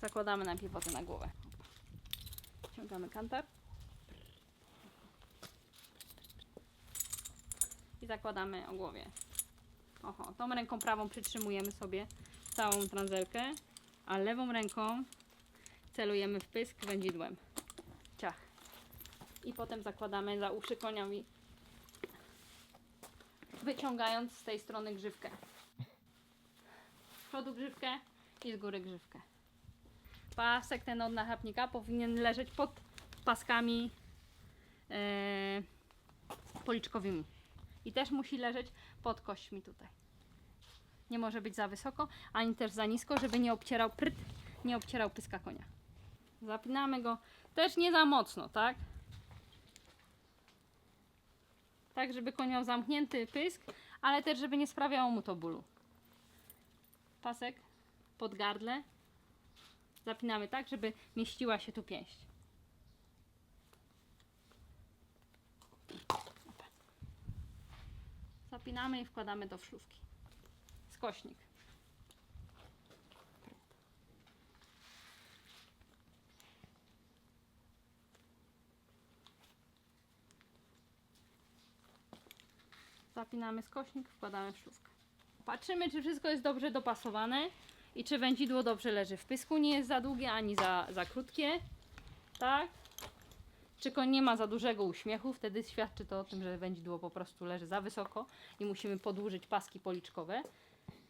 Zakładamy najpierw wodę na głowę. Ciągamy kantar. I zakładamy o głowie. Oho, tą ręką prawą przytrzymujemy sobie całą tranzelkę, a lewą ręką celujemy w pysk wędzidłem. Ciach. I potem zakładamy za uszy koniowi, wyciągając z tej strony grzywkę. Z przodu grzywkę i z góry grzywkę. Pasek ten od nachapnika powinien leżeć pod paskami e, policzkowymi. I też musi leżeć pod kośćmi tutaj. Nie może być za wysoko, ani też za nisko, żeby nie obcierał pryt, nie obcierał pyska konia. Zapinamy go też nie za mocno, tak? Tak, żeby koń miał zamknięty pysk, ale też, żeby nie sprawiało mu to bólu. Pasek pod gardle. Zapinamy tak, żeby mieściła się tu pięść. Zapinamy i wkładamy do szlówki. Skośnik. Zapinamy skośnik, wkładamy w. Patrzymy, czy wszystko jest dobrze dopasowane i czy wędzidło dobrze leży w pysku, nie jest za długie ani za, za krótkie. Tak? Czy koń nie ma za dużego uśmiechu, wtedy świadczy to o tym, że wędzidło po prostu leży za wysoko i musimy podłużyć paski policzkowe,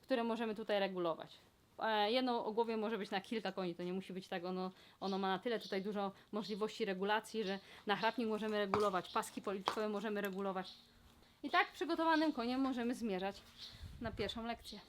które możemy tutaj regulować. E, Jedno ogłowie może być na kilka koni, to nie musi być tak, ono, ono ma na tyle tutaj dużo możliwości regulacji, że na chrapnik możemy regulować, paski policzkowe możemy regulować. I tak przygotowanym koniem możemy zmierzać na pierwszą lekcję.